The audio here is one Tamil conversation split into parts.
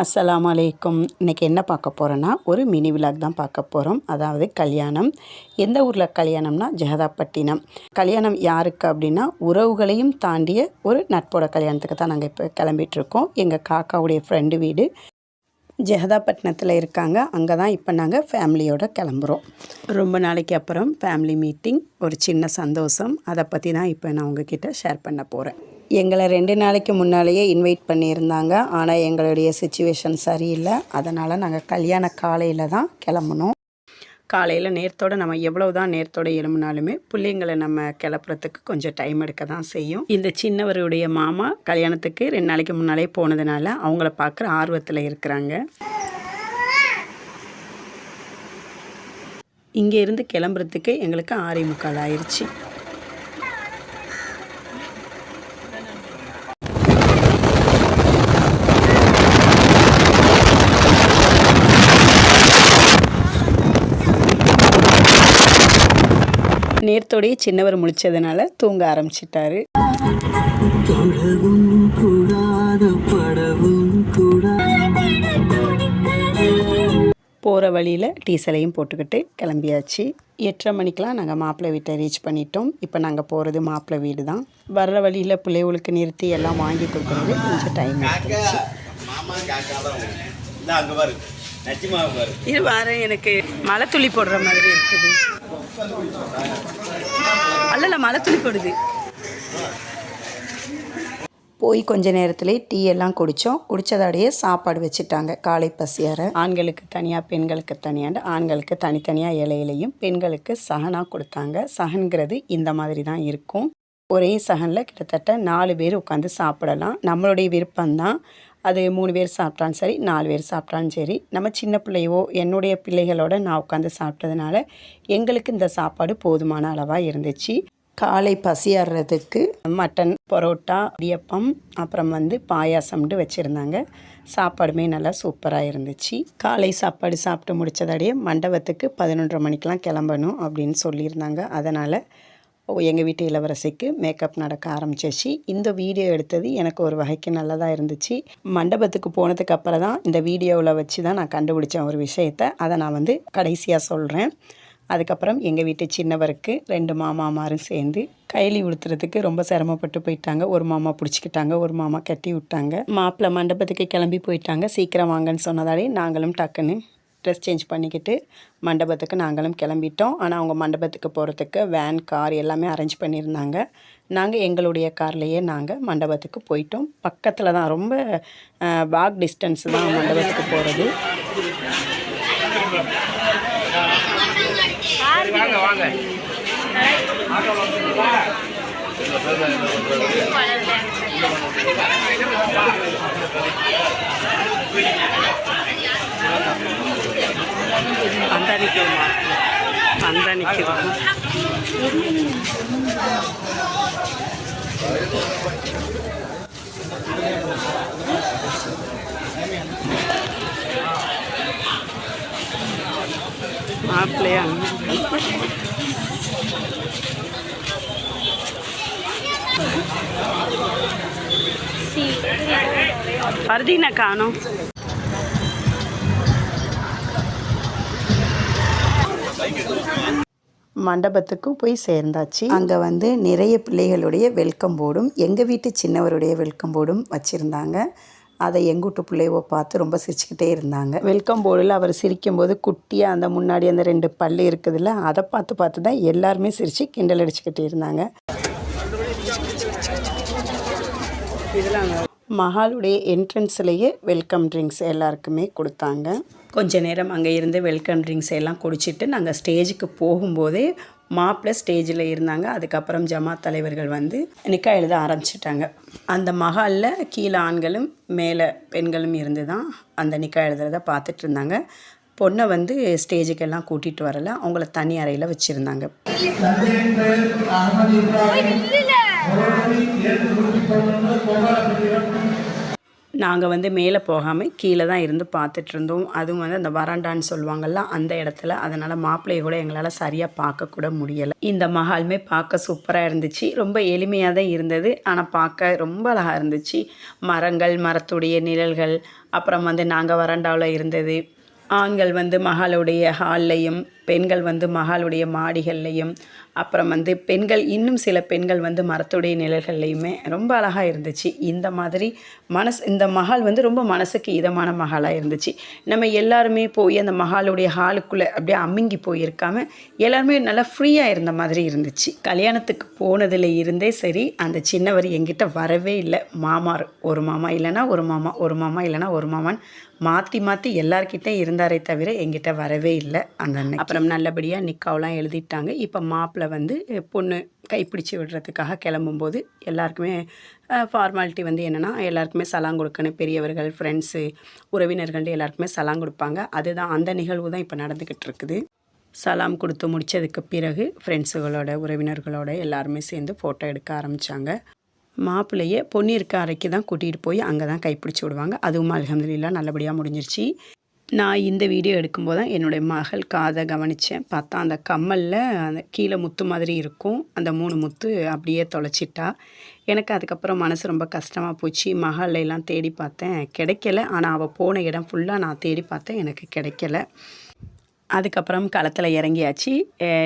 அஸ்லாம் அலைக்கும். இன்றைக்கி என்ன பார்க்க போகிறோன்னா ஒரு மினி விலாக் தான் பார்க்க போகிறோம் அதாவது கல்யாணம். எந்த ஊரில் கல்யாணம்னா? ஜெகதாப்பட்டினம். கல்யாணம் யாருக்கு அப்படின்னா உறவுகளையும் தாண்டிய ஒரு நட்போட கல்யாணத்துக்கு தான் நாங்கள் இப்போ கிளம்பிட்டுருக்கோம். எங்கள் காக்காவுடைய ஃப்ரெண்டு வீடு ஜெகதாப்பட்டினத்தில் இருக்காங்க. அங்கே தான் இப்போ நாங்கள் ஃபேமிலியோடு கிளம்புறோம். ரொம்ப நாளைக்கு அப்புறம் ஃபேமிலி மீட்டிங் ஒரு சின்ன சந்தோஷம். அதை பற்றி தான் இப்போ நான் உங்ககிட்ட ஷேர் பண்ண போகிறேன் எங்களை ரெண்டு நாளைக்கு முன்னாலேயே இன்வைட் பண்ணியிருந்தாங்க. ஆனால் எங்களுடைய சுச்சுவேஷன் சரியில்லை. அதனால் நாங்கள் கல்யாண காலையில் தான் கிளம்புனோம். காலையில் நேரத்தோட நம்ம எவ்வளோ தான் நேரத்தோடு எழும்பினாலுமே பிள்ளைங்களை நம்ம கிளப்புறதுக்கு கொஞ்சம் டைம் எடுக்க தான் செய்யும். இந்த சின்னவருடைய மாமா கல்யாணத்துக்கு ரெண்டு நாளைக்கு முன்னாலே போனதுனால அவங்கள பார்க்குற ஆர்வத்தில் இருக்கிறாங்க. இங்கே இருந்து கிளம்புறதுக்கு எங்களுக்கு ஆறே முக்கால் ஆயிடுச்சு நேரத்தோடயே சின்னவர் முழிச்சதுனால தூங்க ஆரம்பிச்சிட்டாரு. போகிற வழியில் டீசலையும் போட்டுக்கிட்டு கிளம்பியாச்சு. எட்டரை மணிக்கெலாம் நாங்கள் மாப்பிள்ளை வீட்டை ரீச் பண்ணிட்டோம். இப்போ நாங்கள் போகிறது மாப்பிள்ளை வீடு தான் வர்ற வழியில் பிள்ளைகளுக்கு நிறுத்தி எல்லாம் வாங்கி கொடுக்குறது கொஞ்சம் டைம் பாரு பாரு இது வார எனக்கு மழை துளி போடுற மாதிரி இருக்குது. அல்லல மழை துளி போடுது. போய் கொஞ்ச நேரத்திலே டீ எல்லாம் குடித்தோம் குடித்ததோடையே சாப்பாடு வச்சுட்டாங்க. காலை பசியார. ஆண்களுக்கு தனியாக பெண்களுக்கு தனியாண்டு ஆண்களுக்கு தனித்தனியாக இலையிலையும் பெண்களுக்கு சகனாக கொடுத்தாங்க. சகன்கிறது இந்த மாதிரி தான் இருக்கும். ஒரே சகனில் கிட்டத்தட்ட நாலு பேர் உட்காந்து சாப்பிடலாம். நம்மளுடைய விருப்பம்தான். அது மூணு பேர் சாப்பிட்டாலும் சரி நாலு பேர் சாப்பிட்டாலும் சரி நம்ம சின்ன பிள்ளையோ என்னுடைய பிள்ளைகளோட நான் உட்காந்து சாப்பிட்டதுனால எங்களுக்கு இந்த சாப்பாடு போதுமான அளவாக இருந்துச்சு. காலை பசியாடுறதுக்கு மட்டன் பரோட்டா இடியப்பம் அப்புறம் வந்து பாயாசம்னு வச்சுருந்தாங்க. சாப்பாடுமே நல்லா சூப்பராக இருந்துச்சு. காலை சாப்பாடு சாப்பிட்டு முடித்ததோடையே மண்டபத்துக்கு பதினொன்றரை மணிக்கெலாம் கிளம்பணும் அப்படின்னு சொல்லியிருந்தாங்க. அதனால் எங்கள் வீட்டு இளவரசிக்கு மேக்கப் நடக்க ஆரம்பிச்சிச்சு. இந்த வீடியோ எடுத்தது எனக்கு ஒரு வகைக்கு நல்லதாக இருந்துச்சு. மண்டபத்துக்கு போனதுக்கு அப்புறம் தான் இந்த வீடியோவில் வச்சு தான் நான் கண்டுபிடிச்சேன் ஒரு விஷயத்தை. அதை நான் வந்து கடைசியாக சொல்கிறேன் அதுக்கப்புறம் எங்கள் வீட்டு சின்னவருக்கு ரெண்டு மாமாமாரும் சேர்ந்து கைலி உடுத்துறதுக்கு ரொம்ப சிரமப்பட்டு போயிட்டாங்க. ஒரு மாமா பிடிச்சிக்கிட்டாங்க ஒரு மாமா கட்டி விட்டாங்க. மாப்பிள்ளை மண்டபத்துக்கு கிளம்பி போயிட்டாங்க. சீக்கிரம் வாங்கன்னு சொன்னதாலே நாங்களும் டக்குன்னு ட்ரெஸ் சேஞ்ச் பண்ணிக்கிட்டு மண்டபத்துக்கு நாங்களும் கிளம்பிட்டோம். ஆனால் அவங்க மண்டபத்துக்கு போகிறதுக்கு வேன் கார் எல்லாமே அரேஞ்ச் பண்ணியிருந்தாங்க. நாங்கள் எங்களுடைய கார்லேயே நாங்கள் மண்டபத்துக்கு போயிட்டோம். பக்கத்தில் தான் ரொம்ப வாக் டிஸ்டன்ஸ் தான் மண்டபத்துக்கு போகிறது அந்த அந்த நிற்கிறோம் மாப்பிள்ளையா ஃபர்தீனை காணும் மண்டபத்துக்கும் போய் சேர்ந்தாச்சு. அங்கே வந்து நிறைய பிள்ளைகளுடைய வெல்கம் போர்டும் எங்கள் வீட்டு சின்னவருடைய வெல்கம் போர்டும் வச்சுருந்தாங்க. அதை எங்கூட்டு பிள்ளையவோ பார்த்து ரொம்ப சிரிச்சுக்கிட்டே இருந்தாங்க. வெல்கம் போர்டில் அவர் சிரிக்கும்போது குட்டியாக அந்த முன்னாடி அந்த ரெண்டு பல்லு இருக்குதுல்ல அதை பார்த்து பார்த்து தான் எல்லாருமே சிரித்து கிண்டல் அடிச்சுக்கிட்டே இருந்தாங்க. மஹாலுடைய என்ட்ரன்ஸ்லேயே வெல்கம் ட்ரிங்க்ஸ் எல்லாருக்குமே கொடுத்தாங்க. கொஞ்ச நேரம் அங்கே இருந்து வெல்கம் ட்ரிங்க்ஸ் எல்லாம் குடிச்சிட்டு நாங்கள் ஸ்டேஜுக்கு போகும்போதே மாப்பிள்ளை ஸ்டேஜில் இருந்தாங்க. அதுக்கப்புறம் ஜமாத் தலைவர்கள் வந்து நிக்கா எழுத ஆரம்பிச்சிட்டாங்க. அந்த மஹாலில் கீழே ஆண்களும் மேலே பெண்களும் இருந்து தான் அந்த நிக்கா எழுதுறத பார்த்துட்டு இருந்தாங்க. பொண்ணை வந்து ஸ்டேஜுக்கெல்லாம் கூட்டிகிட்டு வரல. அவங்கள தனி அறையில் வச்சுருந்தாங்க. நாங்கள் வந்து மேலே போகாமல் கீழே தான் இருந்து பார்த்துட்டு இருந்தோம். அதுவும் வந்து அந்த வராண்டான்னு சொல்லுவாங்கள்ல அந்த இடத்துல. அதனால் மாப்பிள்ளையை கூட எங்களால் சரியாக பார்க்கக்கூட முடியலை. இந்த மஹாலுமே பார்க்க சூப்பராக இருந்துச்சு. ரொம்ப எளிமையாக தான் இருந்தது. ஆனால் பார்க்க ரொம்ப அழகாக இருந்துச்சு. மரங்கள் மரத்துடைய நிழல்கள் அப்புறம் வந்து நாங்கள் வராண்டாவில் இருந்தது. ஆண்கள் வந்து மகளுடைய ஹால்லையும் பெண்கள் வந்து மகாலுடைய மாடிகள்லையும் அப்புறம் வந்து பெண்கள் இன்னும் சில பெண்கள் வந்து மரத்துடைய நிழல்கள்லையுமே ரொம்ப அழகாக இருந்துச்சு. இந்த மாதிரி மனசு இந்த மகால் வந்து ரொம்ப மனசுக்கு இதமான மஹாலாக இருந்துச்சு. நம்ம எல்லாருமே போய் அந்த மஹாலுடைய ஹாலுக்குள்ளே அப்படியே அமுங்கி போயிருக்காம எல்லாருமே நல்லா ஃப்ரீயாக இருந்த மாதிரி இருந்துச்சு. கல்யாணத்துக்கு போனதில் இருந்தே சரி அந்த சின்னவர் எங்கிட்ட வரவே இல்லை. மாமார் ஒரு மாமா இல்லைன்னா ஒரு மாமா ஒரு மாமா இல்லைன்னா ஒரு மாமான் மாற்றி மாற்றி எல்லார்கிட்டே இருந்தாரே தவிர எங்கிட்ட வரவே இல்லை அந்த அப்புறம் அப்புறம் நல்லபடியாக நிக்காவெலாம் எழுதிட்டாங்க. இப்போ மாப்பிள்ளை வந்து பொண்ணு கைப்பிடிச்சு விடுறதுக்காக கிளம்பும்போது எல்லாருக்குமே ஃபார்மாலிட்டி வந்து என்னென்னா எல்லாருக்குமே சலாம் கொடுக்கணும். பெரியவர்கள் ஃப்ரெண்ட்ஸு உறவினர்கள் எல்லாருக்குமே சலாம் கொடுப்பாங்க. அதுதான் அந்த நிகழ்வு தான் இப்போ நடந்துக்கிட்டு இருக்குது. சலாம் கொடுத்து முடித்ததுக்கு பிறகு ஃப்ரெண்ட்ஸுகளோட உறவினர்களோட எல்லாருமே சேர்ந்து ஃபோட்டோ எடுக்க ஆரம்பித்தாங்க மாப்பிள்ளையே பொண்ணு இருக்க அறைக்கு தான் கூட்டிகிட்டு போய் அங்கே தான் கைப்பிடிச்சி விடுவாங்க. அதுவும் அல்ஹம்துலில்லாஹ் நல்லபடியாக முடிஞ்சிருச்சு. நான் இந்த வீடியோ எடுக்கும்போது தான் என்னுடைய மகள் காதை கவனித்தேன் பார்த்தா அந்த கம்மலில் அந்த கீழே முத்து மாதிரி இருக்கும். அந்த மூணு முத்து அப்படியே தொலைச்சிட்டா. எனக்கு அதுக்கப்புறம் மனசு ரொம்ப கஷ்டமாக போச்சு. மகளெல்லாம் தேடி பார்த்தேன். கிடைக்கல. ஆனால் அவள் போன இடம் ஃபுல்லாக நான் தேடி பார்த்தேன். எனக்கு கிடைக்கல. அதுக்கப்புறம் களத்தில் இறங்கியாச்சு.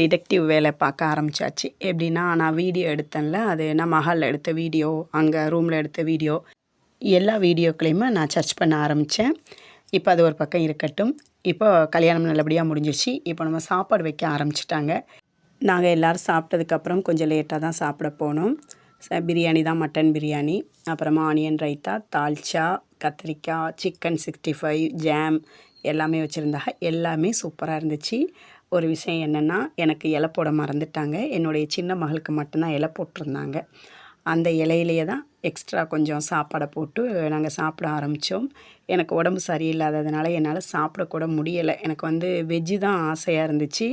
டிடெக்டிவ் வேலை பார்க்க ஆரம்பிச்சாச்சு. எப்படின்னா நான் வீடியோ எடுத்தேன்ல. அது நான் மகளில் எடுத்த வீடியோ அங்கே ரூமில் எடுத்த வீடியோ எல்லா வீடியோக்களையுமே நான் சர்ச் பண்ண ஆரம்பித்தேன் இப்போ அது ஒரு பக்கம் இருக்கட்டும். இப்போ கல்யாணம் நல்லபடியாக முடிஞ்சிச்சு இப்போ நம்ம சாப்பாடு வைக்க ஆரம்பிச்சிட்டாங்க. நாங்கள் எல்லோரும் சாப்பிட்டதுக்கப்புறம் கொஞ்சம் லேட்டாக தான் சாப்பிட போனோம். ச- பிரியாணி தான் மட்டன் பிரியாணி. அப்புறமா ஆனியன் ரைத்தா தால்ச்சா கத்திரிக்காய் சிக்கன் சிக்ஸ்டி ஃபைவ் ஜாம் எல்லாமே வச்சுருந்தாங்க. எல்லாமே சூப்பராக இருந்துச்சு. ஒரு விஷயம் என்னென்னா எனக்கு இலை போட மறந்துட்டாங்க. என்னுடைய சின்ன மகளுக்கு மட்டும்தான் இலை போட்டிருந்தாங்க. அந்த இலையிலேயே தான் எக்ஸ்ட்ரா கொஞ்சம் சாப்பாடை போட்டு நாங்கள் சாப்பிட ஆரம்பித்தோம் எனக்கு உடம்பு சரியில்லாததுனால என்னால் சாப்பிடக்கூட முடியலை. எனக்கு வந்து வெஜ்ஜு தான் ஆசையாக இருந்துச்சு.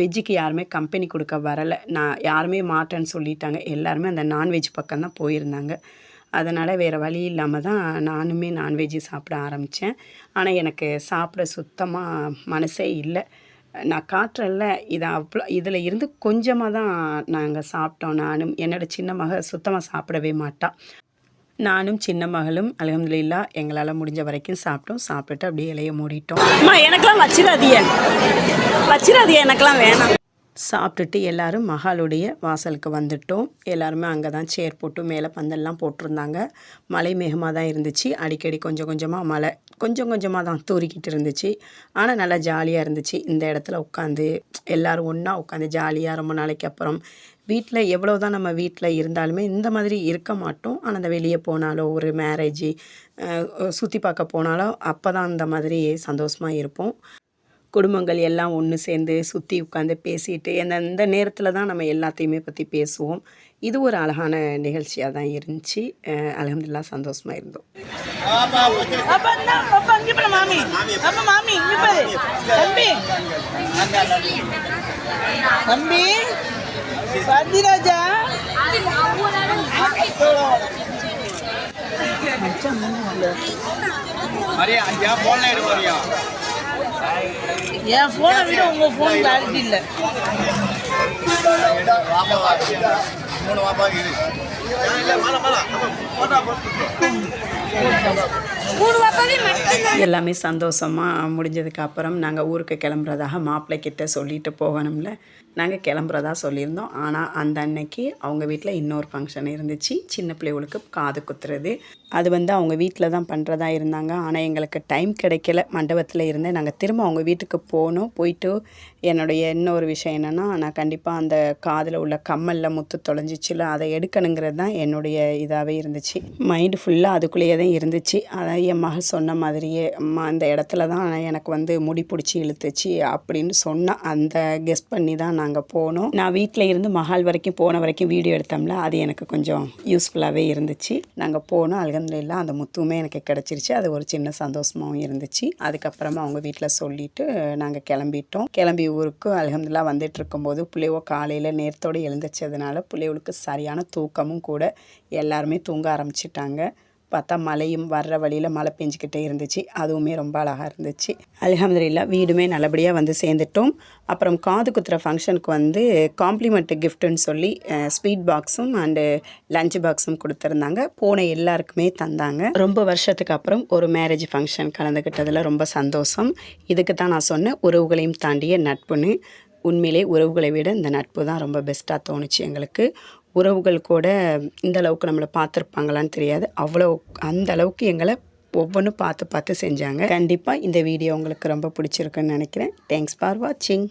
வெஜ்ஜுக்கு யாருமே கம்பெனி கொடுக்க வரலை. நான் யாருமே மாட்டேன்னு சொல்லிட்டாங்க. எல்லாருமே அந்த நான்வெஜ் பக்கம் தான் போயிருந்தாங்க. அதனால் வேறு வழி இல்லாமல் தான் நானுமே நான்வெஜ்ஜு சாப்பிட ஆரம்பித்தேன் ஆனால் எனக்கு சாப்பிட சுத்தமாக மனசே இல்லை. நான் காற்றல்ல இதை அவ்வளோ இதில் இருந்து கொஞ்சமாக தான் நாங்கள் சாப்பிட்டோம். நானும் என்னோட சின்ன மக சுத்தமாக சாப்பிடவே மாட்டான் நானும் சின்ன மகளும் அலமதுல்லா எங்களால் முடிஞ்ச வரைக்கும் சாப்பிட்டோம். சாப்பிட்டுட்டு அப்படியே இலைய மூடிட்டோம். அம்மா எனக்கெல்லாம் வச்சிடாதீங்க. வச்சிடாதீங்க எனக்கெல்லாம் வேணாம். சாப்பிட்டுட்டு எல்லாரும் மகாலுடைய வாசலுக்கு வந்துட்டோம். எல்லாருமே அங்கே தான் சேர் போட்டு மேலே பந்தல்லாம் போட்டிருந்தாங்க. மலை மேகமாக தான் இருந்துச்சு. அடிக்கடி கொஞ்சம் கொஞ்சமாக மழை கொஞ்சம் கொஞ்சமாக தான் தூரிக்கிட்டு இருந்துச்சு. ஆனால் நல்லா ஜாலியாக இருந்துச்சு. இந்த இடத்துல உட்காந்து எல்லோரும் ஒன்றா உட்காந்து ஜாலியாக ரொம்ப நாளைக்கு அப்புறம் வீட்டில் எவ்வளோ தான் நம்ம வீட்டில் இருந்தாலுமே இந்த மாதிரி இருக்க மாட்டோம். ஆனால் அந்த வெளியே போனாலோ ஒரு மேரேஜ் சுற்றி பார்க்க போனாலோ அப்போ தான் அந்த மாதிரி சந்தோஷமாக இருப்போம். குடும்பங்கள் எல்லாம் ஒன்று சேர்ந்து சுற்றி உட்காந்து பேசிட்டு அந்த இந்த நேரத்தில் தான் நம்ம எல்லாத்தையுமே பற்றி பேசுவோம். இது ஒரு அழகான நிகழ்ச்சியாக தான் இருந்துச்சு. அலமதுல்லா சந்தோஷமாக இருந்தோம். தம்பி. மரியா மரியா என் போனை விட உங்க போன் கிளாரிட்டி இல்ல. மூணு எல்லாமே சந்தோஷமாக முடிஞ்சதுக்கு அப்புறம் நாங்கள் ஊருக்கு கிளம்புறதாக மாப்பிள்ளை கிட்ட சொல்லிட்டு போகணும்ல. நாங்கள் கிளம்புறதா சொல்லியிருந்தோம். ஆனால் அந்த அன்னைக்கு அவங்க வீட்டில் இன்னொரு ஃபங்க்ஷன் இருந்துச்சு. சின்ன பிள்ளைகளுக்கு காது குத்துறது. அது வந்து அவங்க வீட்டில் தான் பண்ணுறதா இருந்தாங்க. ஆனால் எங்களுக்கு டைம் கிடைக்கல. மண்டபத்தில் இருந்தேன் நாங்கள் திரும்ப அவங்க வீட்டுக்கு போனோம். போயிட்டு என்னுடைய இன்னொரு விஷயம் என்னென்னா நான் கண்டிப்பாக அந்த காதில் உள்ள கம்மலில் முத்து தொலைஞ்சிச்சுல அதை எடுக்கணுங்கிறது தான் என்னுடைய இதாகவே இருந்துச்சு. மைண்டு ஃபுல்லாக அதுக்குள்ளேயே தான் இருந்துச்சு. அதான் என் மகள் சொன்ன மாதிரியே அம்மா அந்த இடத்துல தான் எனக்கு வந்து முடி பிடிச்சி இழுத்துச்சு அப்படின்னு சொன்னால் அந்த கெஸ் பண்ணி தான் நான் நாங்கள் போனோம். நான் வீட்டில் இருந்து மஹால் வரைக்கும் போன வரைக்கும் வீடியோ எடுத்தோம்ல அது எனக்கு கொஞ்சம் யூஸ்ஃபுல்லாகவே இருந்துச்சு. நாங்கள் போனோம். அல்ஹம்துலில்லாஹ் அந்த முத்துவுமே எனக்கு கிடச்சிருச்சு. அது ஒரு சின்ன சந்தோஷமாகவும் இருந்துச்சு. அதுக்கப்புறமா அவங்க வீட்டில் சொல்லிவிட்டு நாங்கள் கிளம்பிட்டோம். கிளம்பி ஊருக்கு அல்ஹம்துலில்லாஹ் வந்துட்டு இருக்கும்போது பிள்ளைவோ காலையில் நேரத்தோடு எழுந்திரிச்சதுனால பிள்ளைவளுக்கு சரியான தூக்கமும் கூட எல்லாருமே தூங்க ஆரம்பிச்சிட்டாங்க. பார்த்தா மழையும் வர்ற வழியில் மழை பெஞ்சிக்கிட்டே இருந்துச்சு. அதுவுமே ரொம்ப அழகாக இருந்துச்சு. அல்ஹம்துலில்லாஹ் வீடுமே நல்லபடியாக வந்து சேர்ந்துட்டோம். அப்புறம் காது குத்துற ஃபங்க்ஷனுக்கு வந்து காம்ப்ளிமெண்ட் கிஃப்ட்டுன்னு சொல்லி ஸ்வீட் பாக்ஸும் அண்டு லஞ்ச் பாக்ஸும் கொடுத்துருந்தாங்க. போன எல்லாருக்குமே தந்தாங்க. ரொம்ப வருஷத்துக்கு அப்புறம் ஒரு மேரேஜ் ஃபங்க்ஷன் கலந்துக்கிட்டதில் ரொம்ப சந்தோஷம். இதுக்கு தான் நான் சொன்னேன் உறவுகளையும் தாண்டிய நட்புன்னு. உண்மையிலே உறவுகளை விட இந்த நட்பு தான் ரொம்ப பெஸ்ட்டாக தோணுச்சு எங்களுக்கு. உறவுகள் கூட இந்த அளவுக்கு நம்மளை பார்த்துருப்பாங்களான்னு தெரியாது. அவ்வளோ அந்த அளவுக்கு எங்களை ஒவ்வொன்றும் பார்த்து பார்த்து செஞ்சாங்க. கண்டிப்பாக இந்த வீடியோ உங்களுக்கு ரொம்ப பிடிச்சிருக்குன்னு நினைக்கிறேன். தேங்க்ஸ் ஃபார் வாட்சிங்